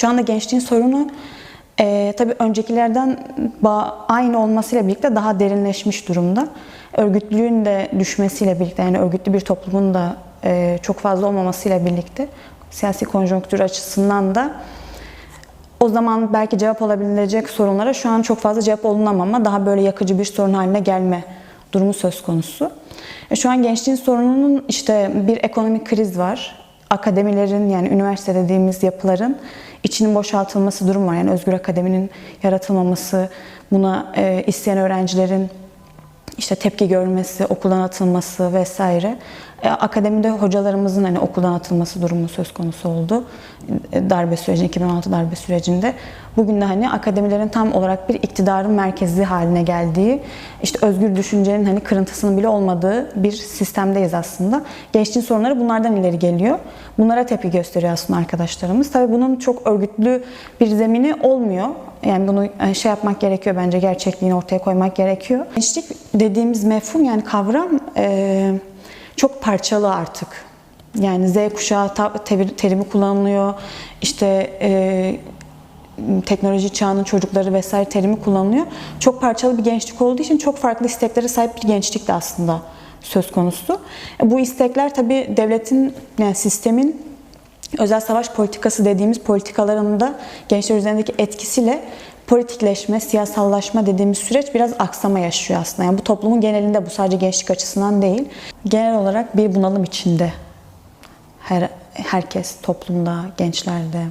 Şu anda gençliğin sorunu e, tabii öncekilerden aynı olmasıyla birlikte daha derinleşmiş durumda. Örgütlülüğün de düşmesiyle birlikte yani örgütlü bir toplumun da e, çok fazla olmamasıyla birlikte siyasi konjonktür açısından da o zaman belki cevap olabilecek sorunlara şu an çok fazla cevap olunamama, daha böyle yakıcı bir sorun haline gelme durumu söz konusu. E, Şu an gençliğin sorununun işte bir ekonomik kriz var. Akademilerin yani üniversite dediğimiz yapıların içinin boşaltılması durum var. Yani özgür akademinin yaratılmaması, buna e, isteyen öğrencilerin işte tepki görmesi, okuldan atılması vesaire. E, akademide hocalarımızın hani okuldan atılması durumu söz konusu oldu. E, darbe sürecinde, 2016 darbe sürecinde. Bugün de hani akademilerin tam olarak bir iktidarın merkezi haline geldiği, işte özgür düşüncenin hani kırıntısının bile olmadığı bir sistemdeyiz aslında. Gençliğin sorunları bunlardan ileri geliyor. Bunlara tepki gösteriyor aslında arkadaşlarımız. Tabii bunun çok örgütlü bir zemini olmuyor. Yani bunu e, şey yapmak gerekiyor bence gerçekliğini ortaya koymak gerekiyor. Gençlik dediğimiz mefhum yani kavram e, çok parçalı artık. Yani Z kuşağı terimi kullanılıyor. İşte e, teknoloji çağının çocukları vesaire terimi kullanılıyor. Çok parçalı bir gençlik olduğu için çok farklı isteklere sahip bir gençlik de aslında söz konusu. Bu istekler tabii devletin yani sistemin özel savaş politikası dediğimiz politikalarında gençler üzerindeki etkisiyle politikleşme, siyasallaşma dediğimiz süreç biraz aksama yaşıyor aslında. Yani bu toplumun genelinde bu sadece gençlik açısından değil. Genel olarak bir bunalım içinde her herkes toplumda, gençlerde.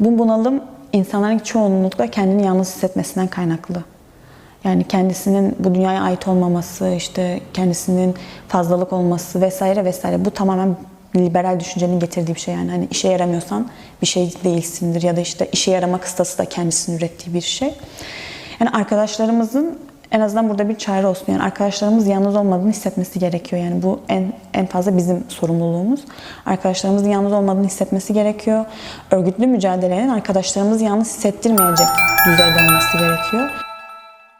Bu bunalım insanların çoğunlukla kendini yalnız hissetmesinden kaynaklı. Yani kendisinin bu dünyaya ait olmaması, işte kendisinin fazlalık olması vesaire vesaire. Bu tamamen liberal düşüncenin getirdiği bir şey yani. Hani işe yaramıyorsan bir şey değilsindir ya da işte işe yarama kıstası da kendisinin ürettiği bir şey. Yani arkadaşlarımızın en azından burada bir çare olsun. Yani arkadaşlarımız yalnız olmadığını hissetmesi gerekiyor. Yani bu en en fazla bizim sorumluluğumuz. Arkadaşlarımızın yalnız olmadığını hissetmesi gerekiyor. Örgütlü mücadelenin arkadaşlarımızı yalnız hissettirmeyecek düzeyde olması gerekiyor.